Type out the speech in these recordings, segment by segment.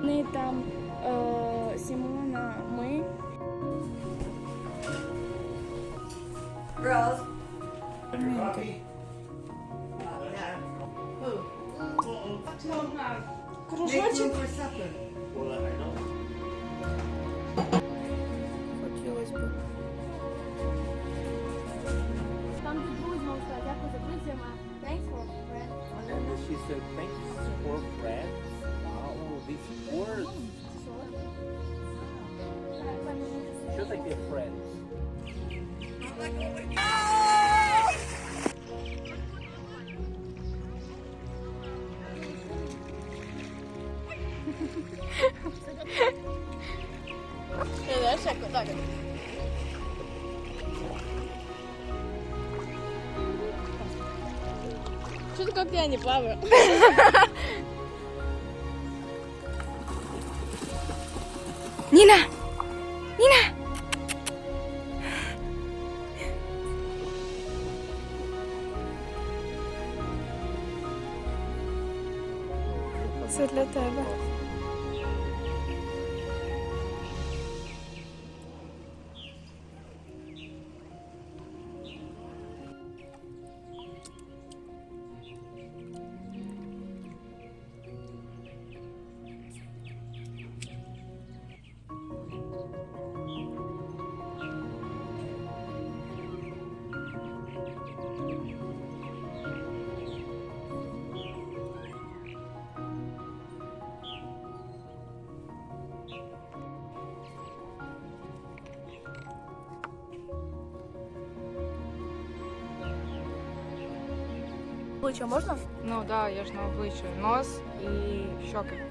Вони там е, Сімона, ми. Girls. Make Кружочок. thanks for bread. Wow, these words. Should I be a friend? Oh! Как я не плаваю? Нина! Нина! Це для тебе. Обличчя можна? Ну да, я ж на обличчя. Нос і щоки.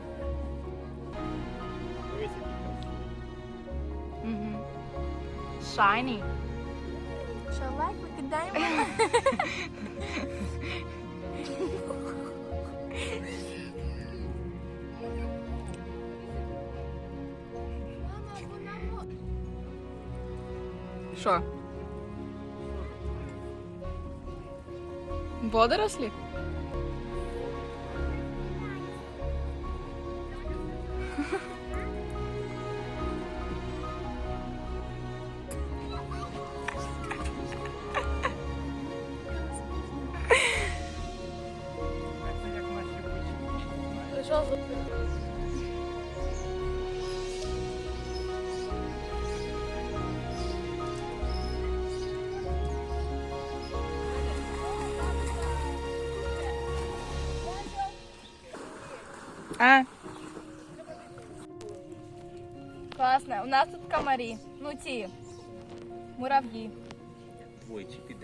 Угу. Shiny. Shall like with the diamond? Що? Водорослі? А? Класно. У нас тут комарі. Ну ці. Мурав'ї. Твой Чіп і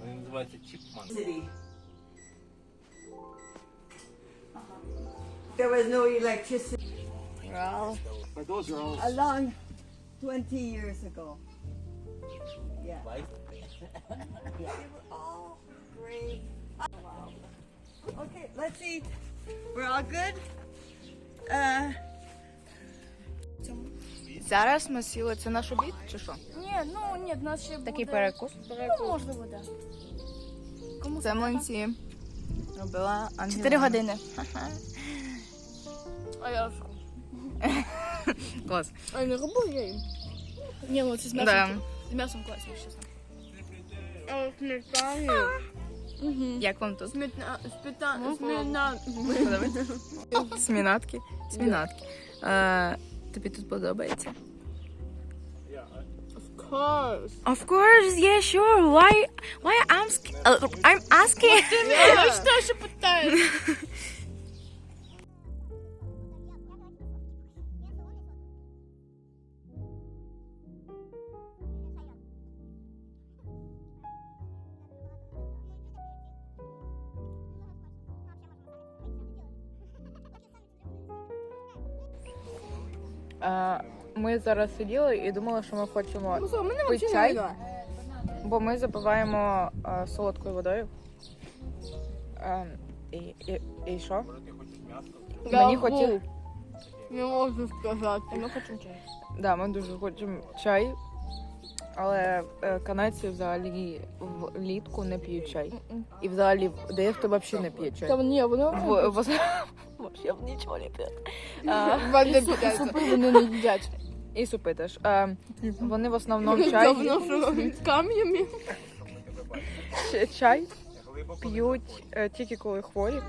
Вони називаються Чіпман. There was no electricity But those are all a long 20 years ago. Yeah. life. Okay, let's eat. We're all good? Uh, Зараз ми сіли. Це наш обід чи що? Ні, ну ні, в нас ще Такий буде... перекус. Ну, можливо, так. Кому Це млинці. Робила Ангелина. Чотири години. А я ж. Клас. А не роблю я їм. Ні, ну це з Да. З м'ясом класно, чесно. А сметані. Угу. Як вам тут? Смітна... Спіта... сметана. Подобається? Смінатки. Смінатки. А, тобі тут подобається? Of course. Of course, yeah, sure. Why, why I'm, uh, I'm asking? Я що ще Е, ми зараз сиділи і думали, що ми хочемо Ну, пити чай, бо ми запиваємо е, солодкою водою. Е, і, і, і що? Мені хотіли. Не можу сказати. Ми хочемо чай. Да, ми дуже хочемо чай. Але е, канадці взагалі влітку не п'ють чай. І взагалі дехто взагалі не п'є чай. Там ні, воно В, в, вообще нічого не п'є. А, супи вони не їдять. і супи теж. А, вони в основному чай, з камнями. ч- чай п'ють е, тільки коли хворі.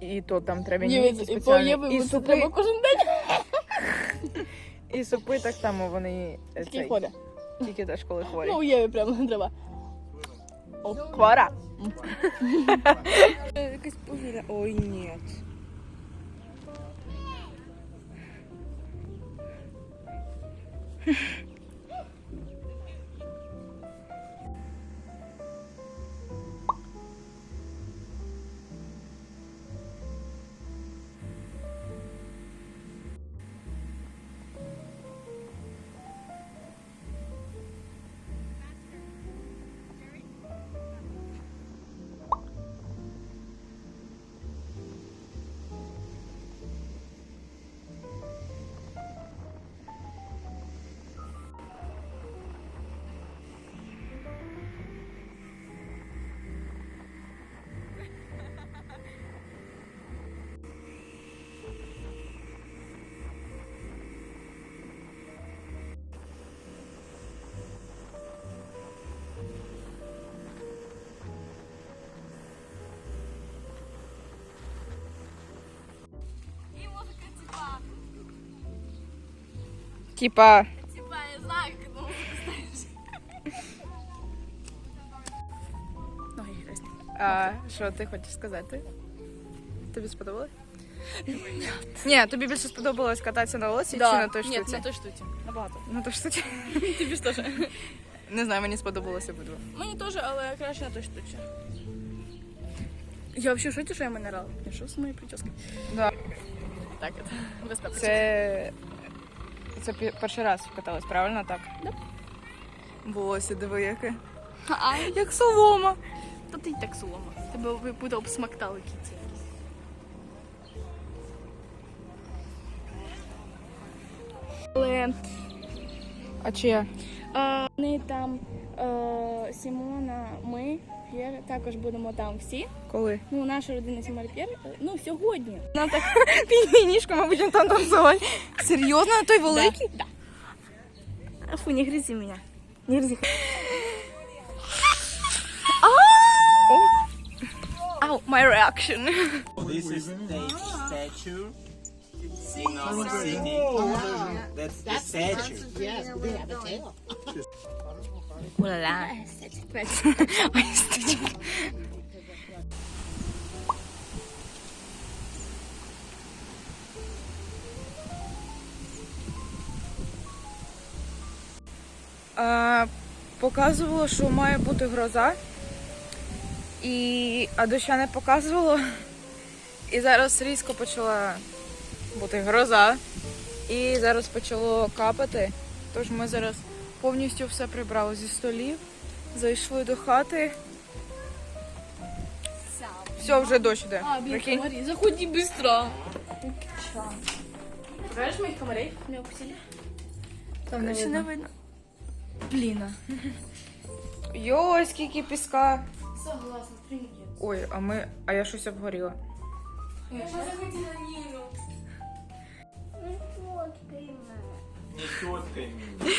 І то там треба Ні, ніки і спеціальні. поїви, І це супи, треба кожен день. і супи так само вони е, Тільки цей, ходить. тільки теж коли хворі. Ну, Єві прямо треба. Хвора. Якась пожира. Ой, ні. Типа, Типа, я знаю, ну, Ноги хрестні. а, що ти хочеш сказати? Тобі сподобалось? Ні, тобі більше сподобалось кататися на велосипеді чи на той Ні, на той штуці. Набагато. На той штуці. Тобі ж теж. Не знаю, мені сподобалося обидва. Мені теж, але краще на той штуці. Я взагалі шоті, що я минерал. Я що з моєю прическою? Да. Так, це. Це. Це перший раз каталась, правильно так? Да. Волосся диви яке. А, Як солома. та ти й так солома. Тебе буде обсмактали кіці. Але А чия? А, Вони там е, Сімона, ми, П'єр, також будемо там всі. Коли? Ну, наша родина Сімона П'єр. е, Ну, сьогодні. Нам так пінішку, ми будемо там танцювати. Серйозно, на той великий? Да. да. Фу, не грызи меня. Не грызи. Ow, my reaction. This is stage statue. In our city. That's the statue. Yes, they have a tail. А, Показувало, що має бути гроза. І... А доща не показувало. І зараз різко почала бути гроза. І зараз почало капати. Тож ми зараз повністю все прибрали зі столів, зайшли до хати. Все, вже дощ іде. А, блин, Прикинь. комари, заходи быстро. Знаешь моих комарей? Не укусили? Там Короче, не видно. Блин. Йой, скільки піска. Согласна, привет. Ой, а ми. А я щось обгоріла. Я захотела Нину. Не теткой милой.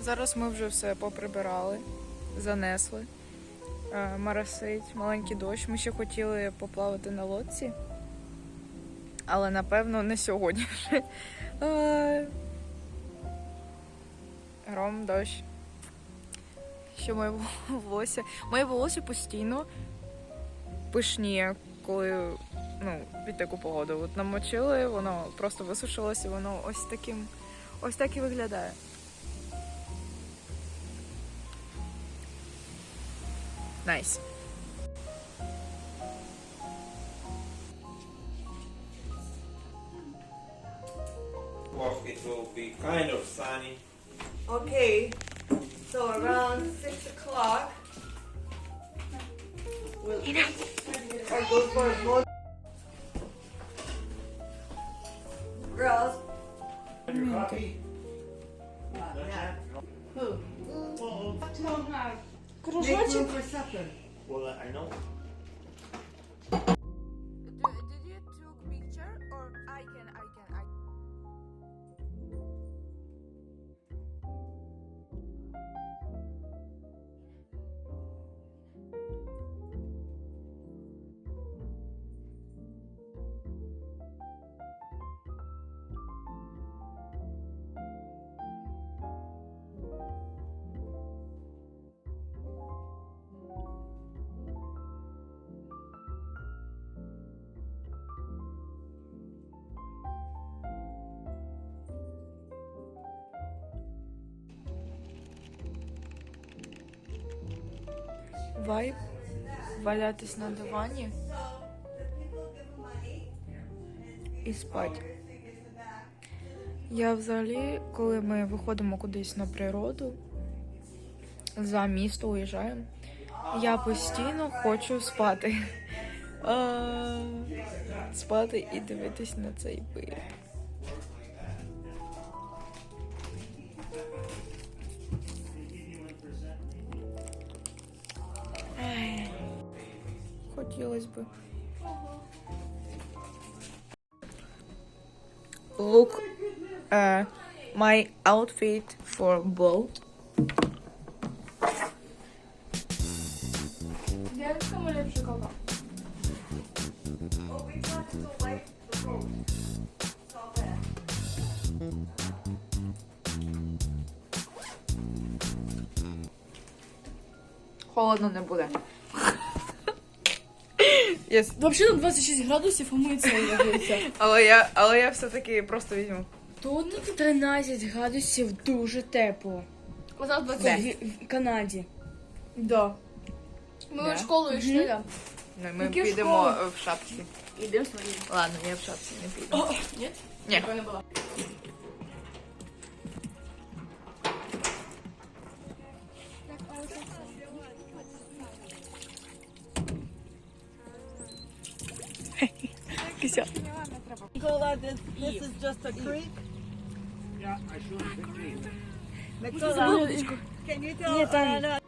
Зараз ми вже все поприбирали, занесли. Е, Марасить, маленький дощ. Ми ще хотіли поплавати на лодці. Але напевно не сьогодні вже. Гром, дощ. Що моє волосся. Моє волосся постійно пишніє, коли ну, під таку погоду. От намочили, воно просто висушилося, воно ось таким, ось так і виглядає. Nice. Okay, So around six o'clock, we'll or go for a вайб валятись на дивані і спать. Я взагалі, коли ми виходимо кудись на природу, за місто уїжджаємо, я постійно хочу спати. Спати і дивитись на цей вид. Хотілося б. Look, uh, my outfit for boat. Дівчинка ліпше кава. Oh, we got to wipe the boat. It's all wet. Холодно не буде. Yes. Взагалі на 26 градусів, а ми це являється. Але я, але я все-таки просто візьму. Тут 13 градусів дуже тепло. У нас 20. в, в Канаді. Да. Ми Да? в школу йшли, да. Ну, ми Які підемо школи? в шапці. Ідемо свої. Ладно, я в шапці не піду. О, ні? Ні. Такого не було. Nicola, this, this is just a creek. Yeah, I should have been Nicola, can you tell Anna?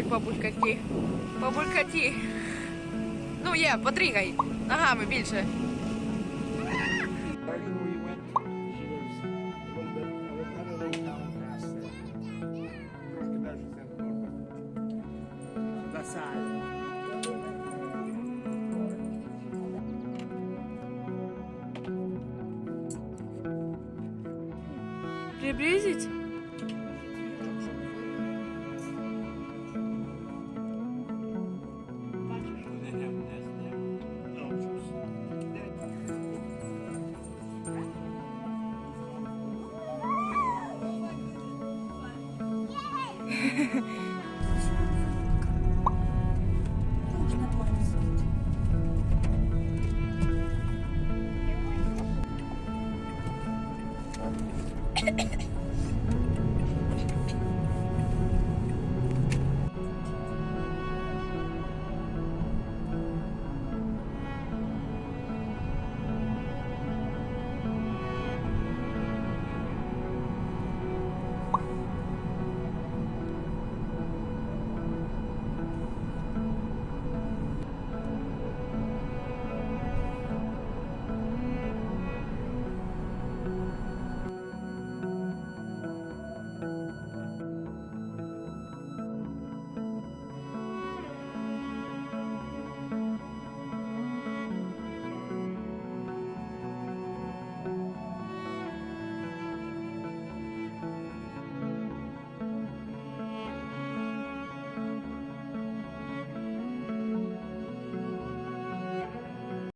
Хоть побулькати. Побулькати. Ну є, потрігай. Ногами більше. Starting Ha ha ha.